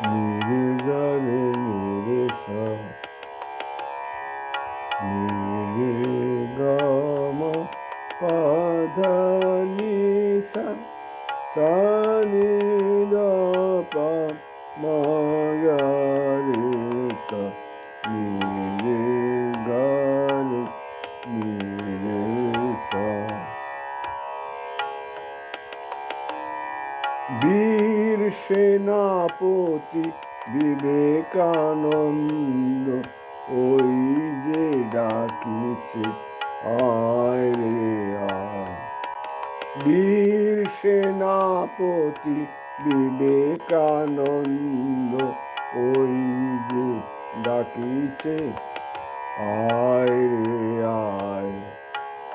নির্গানে নিরসা নির্গম পাধানিসা সানি দপ মগারিসা নির্গানে বীর সেনাপতি বিবেকানন্দ, ওই যে ডাকিছে, আয় রে বীর সেনাপতি বিবেকানন্দ, ওই যে ডাকিছে, আয় রে আয়।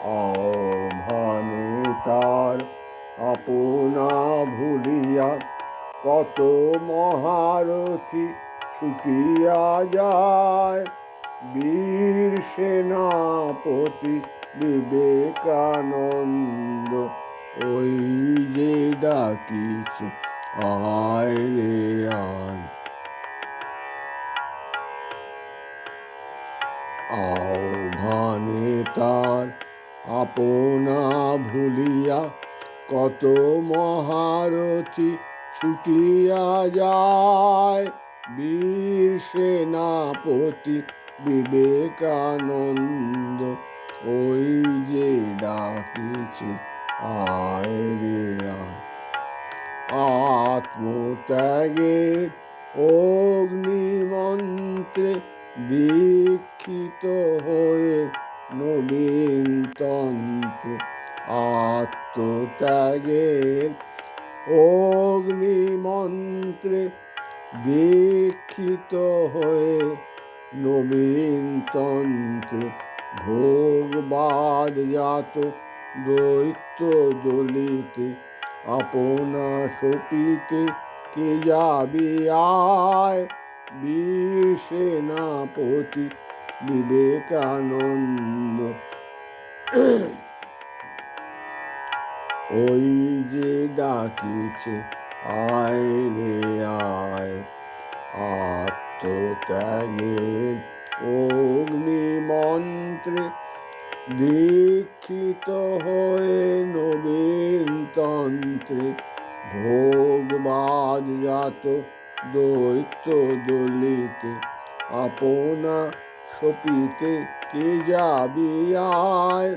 আহ্বানে তার আপনা ভুলিয়া কত মহারথী ছুটিয়া যায়। বীর সেনাপতি বিবেকানন্দ, ওই যে ডাকিছে, আয় আয় আহ্বানে তার আপনা ভুলিয়া কত মহারথী ছুটিয়া যায়। বীর সেনাপতি বিবেকানন্দ, ওই যে ডাকিছে, আয় রে আত্মত্যাগের অগ্নিমন্ত্রে দীক্ষিত হয়ে নবীন তন্ত্রে আত্মত্যাগের অগ্নিমন্ত্রে দীক্ষিত হয়ে নবীন তন্ত্রে ভোগবাদ জাত দৈত্য দলিতে আপনা সপিতে কে যাবি আয়? বীর সেনাপতি বিবেকানন্দ। ওই যে ডাকিছে, আয় রে আয়। আত্মত্যাগের অগ্নি মন্ত্রে দীক্ষিত হয়ে নবীন তন্ত্রে ভোগবাদ জাত দৈত্য দলিতে আপনা সপিতে কে যাবি আয়?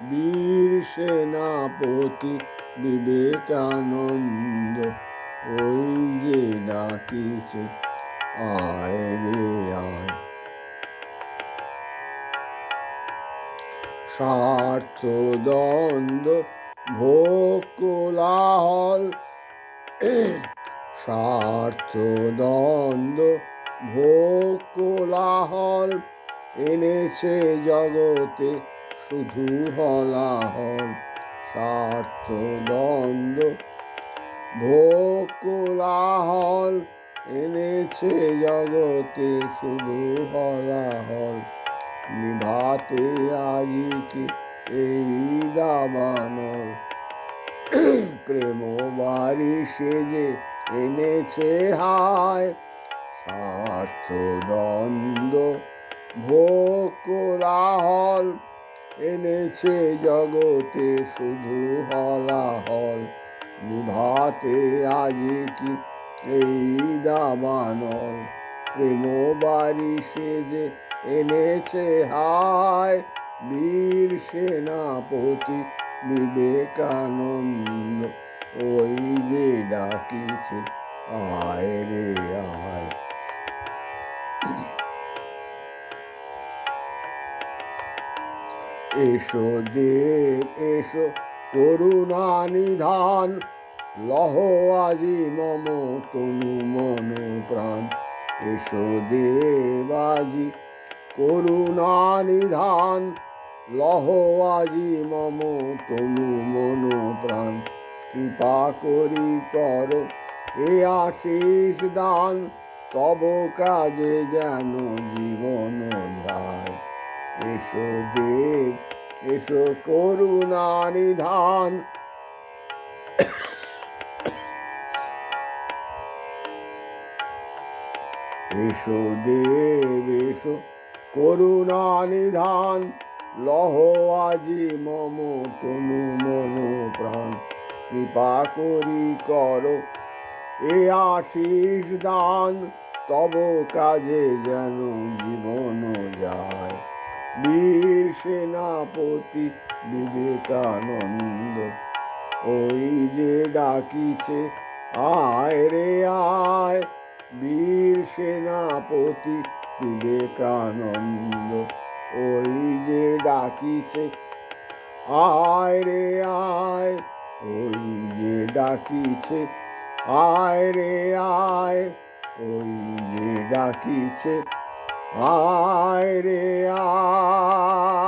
বীর সেনাপতি বিবেকানন্দ, ওই যে ডাকিছে, আয় রে আয়। স্বার্থ দ্বন্দ্ব, ভোগ কোলাহল স্বার্থ দ্বন্দ্ব, ভোগ কোলাহল এনেছে জগতে শুধু হলাহল স্বার্থ দ্বন্দ্ব ভোগ কোলাহল এনেছে জগতে শুধু হলাহল নিভাতে আজিকে এই দাবানল? প্রেম বাড়ি সেজে এনেছে হায়, স্বার্থ দ্বন্দ্ব ভোগ কোলাহল এনেছে জগতে শুধু হলাহল। নিভাতে আজি কি এই দাবানল? প্রেম বাড়ি সে যে এনেছে হায়, বীর সেনাপতি বিবেকানন্দ, ওই যে ডাকিছে, আয় রে আয়। এসো, দেব এসো, করুণা নিধান। লহ আজি মম তনু মন প্রাণ। এসো, দেব আজি করুণা নিধান। লহ আজি মম তনু মন প্রাণ। কৃপা করি কর এ আশিস দান। তব কাজে যেন জীবন যায়। এসো দেব, এসো করুণা নিধান। এসো দেব, এসো করুণা নিধান। লহ আজি মম তনু মন প্রাণ। কৃপা করি করো এ আশিস দান, তব কাজে যেন জীবন যায়। বীর সেনাপতি বিবেকানন্দ, ওই যে ডাকিছে, আয় রে আয় বীর সেনাপতি বিবেকানন্দ, ওই যে ডাকিছে, আয় রে আয়, ওই যে ডাকিছে, আয় রে আয়, ওই যে ডাকিছে আয় রে আয়